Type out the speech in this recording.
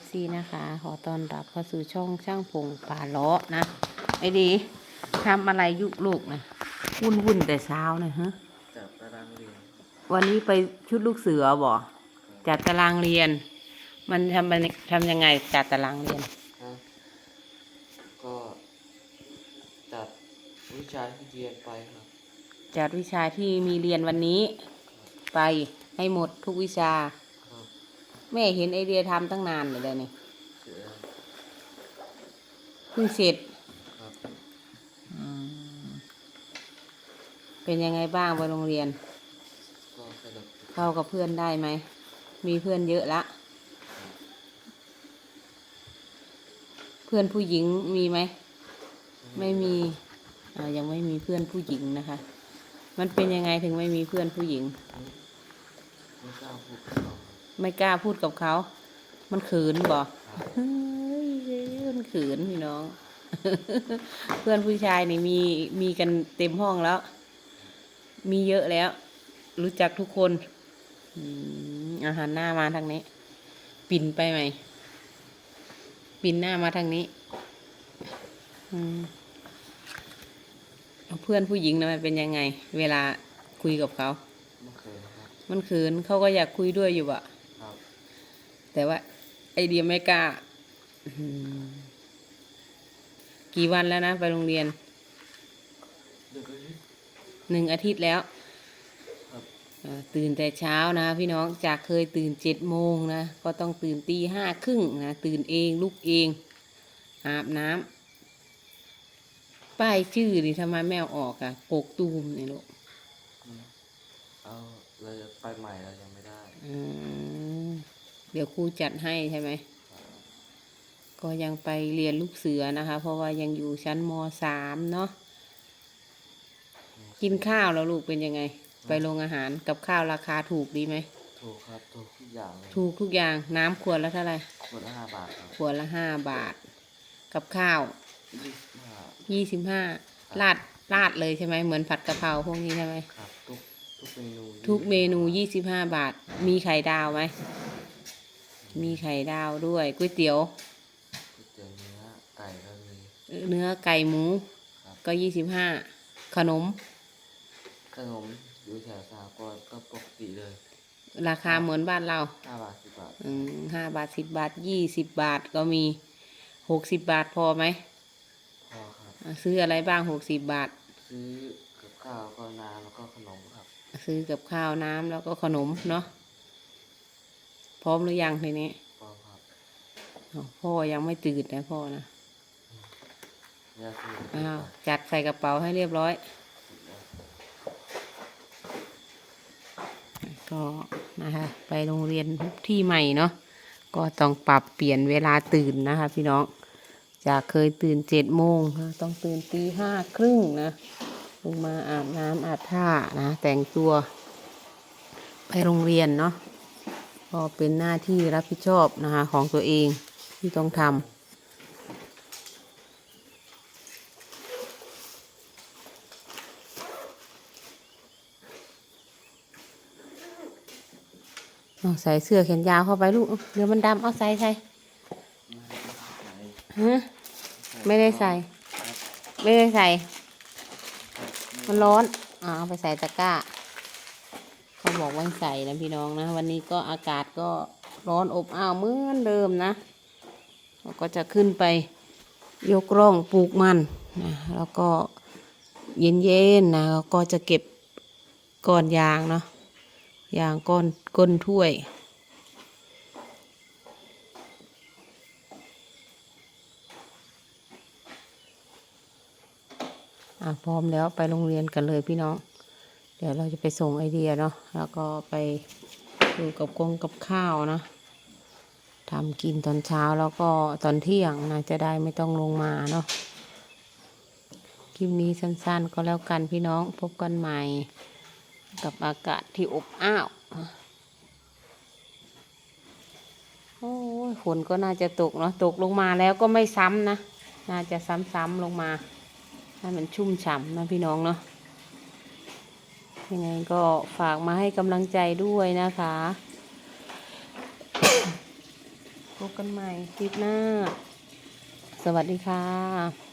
FC นะคะ ขอต้อนรับเข้าสู่ช่องช่างพงป่าล้อนะไอ้ดีทำอะไรยุกลูกนะวุ่นวุ่นๆแต่เช้านะฮะจับตารางเรียนวันนี้ไปชุดลูกเสือบ่จัดตารางเรียน มันทำมันทำยังไงจัดตารางเรียนฮะก็จัดวิชาที่เรียนไปครับ จัดวิชาที่มีเรียนวันนี้ ไปให้หมดทุกวิชาครับ แม่เห็นไอเดียทำตั้งนานเลยนี่เสือเพิ่งเสร็จครับเป็นยังไงบ้างไปโรงเรียนก็สนุกเข้ากับเพื่อนได้ไหม มีเพื่อนเยอะละ เพื่อนผู้หญิงมีไหม ไม่มีอ่ายังไม่มีเพื่อนผู้หญิงนะคะ มันเป็นยังไงถึงไม่มีเพื่อนผู้หญิง ไม่กล้าพูดกับเขาไม่กล้าพูดกับเขา มันขืนบ่ครับเฮ้ยมันขืนพี่น้อง เพื่อนผู้ชายนี่มีมีกันเต็มห้องแล้ว มีเยอะแล้ว รู้จักทุกคนอืมอาหารหน้ามาทางนี้ ปิ่นไปไหม ปิ่นหน้ามาทางนี้อืมเอาเพื่อนผู้หญิงนะมันเป็นยังไง เวลาคุยกับเขาไม่เคยนะครับมันขืนเขาก็อยากคุยด้วยอยู่อะครับ แต่ว่า ไอเดียไม่กล้าอืมกี่วันแล้วนะ ไปโรงเรียนเด็กก็ยึดหนึ่งอาทิตย์แล้วครับเอ่อตื่นแต่เช้านะ พี่น้องจากเคยตื่นเจ็ดโมงนะ ก็ต้องตื่นตีห้าครึ่งนะ ตื่นเองลุกเอง อาบน้ำป้ายชื่อนี่ทำไมแมวออกอะกกตูมนี่ลูกอืมเอาเราจะไปใหม่เรายังไม่ได้อืมเดี๋ยวครูจัดให้ใช่ไหม ก็ยังไปเรียนลูกเสือนะคะ เพราะว่ายังอยู่ชั้นมสามเนาะ กินข้าวแล้วลูกเป็นยังไง ไปโรงอาหารกับข้าวราคาถูกดีไหม ถูกครับถูกทุกอย่างเลยถูกทุกอย่างน้ำขวดละเท่าไหร่ ขวดละห้าบาทครับขวดละห้าบาท กับข้าวยี่สิบห้ายี่สิบห้าราดราดเลยใช่ไหมเหมือนผัดกะเพราพวกนี้ใช่ไหม ครับทุกทุกเมนูทุกเมนูยี่สิบห้าบาท มีไข่ดาวไหม มีไข่ดาวด้วยก๋วยเตี๋ยวก๋วยเตี๋ยวเนื้อไก่ก็มี เนื้อไก่หมู ครับ ก็ยี่สิบห้าขนม ขนมอยู่แถวสากลก็ปกติเลยราคาเหมือนบ้านเราห้าบาทสิบบาทอืมห้าบาทสิบบาทยี่สิบบาทก็มีหกสิบบาทพอไหมพอครับ อะซื้ออะไรบ้างหกสิบบาท ซื้อกับข้าวก็น้ำแล้วก็ขนมครับ ซื้อกับข้าวน้ำแล้วก็ขนมเนาะพ ร้อมหรือยังทีนี้พอครับอ้าวพ่อยังไม่ตื่นนะพ่อนะยาสูบอ้าวจัดใส่กระเป๋าให้เรียบร้อย ก็นะคะไปโรงเรียนที่ใหม่เนาะก็ต้องปรับเปลี่ยนเวลาตื่นนะคะ พี่น้องจากเคยตื่นเจ็ดโมงนะต้องตื่นตีห้าครึ่งนะลงมาอาบน้ำอาบท่านะ แต่งตัวไปโรงเรียนเนาะ ก็เป็นหน้าที่รับผิดชอบนะคะของตัวเองที่ต้องทำเอาใส่เสื้อแขนยาวเข้าไปลูก เดี๋ยวมันดำเอาใส่ใส่ฮะไม่ได้ใส่ ไม่ได้ใส่ มันร้อน อ่าเอาไปใส่ตะกร้า บอกว่าให้ใส่นะพี่น้องนะ วันนี้ก็อากาศก็ร้อนอบอ้าวเหมือนเดิมนะเราก็จะขึ้นไปยกร่องปลูกมันนะแล้วก็เย็นๆนะแล้วก็จะเก็บก้อนยางเนาะยางก้อนก้นถ้วยอะพร้อมแล้วไปโรงเรียนกันเลยพี่น้อง เดี๋ยวเราจะไปส่งไอเดียเนาะแล้วก็ไปดูกับกงกับข้าวนะทำกินตอนเช้าแล้วก็ตอนเที่ยงนะจะได้ไม่ต้องลงมาเนาะคลิปนี้สั้นๆก็แล้วกันพี่น้องพบกันใหม่ กับอากาศที่อบอ้าวโอ้ยฝนก็น่าจะตกเนาะตกลงมาแล้วก็ไม่ซ้ำนะ น่าจะซ้ำๆลงมาให้มันชุ่มฉ่ำนะพี่น้องเนาะ ยังไงก็ฝากมาให้กำลังใจด้วยนะคะพบกันใหม่คลิปหน้า สวัสดีค่ะ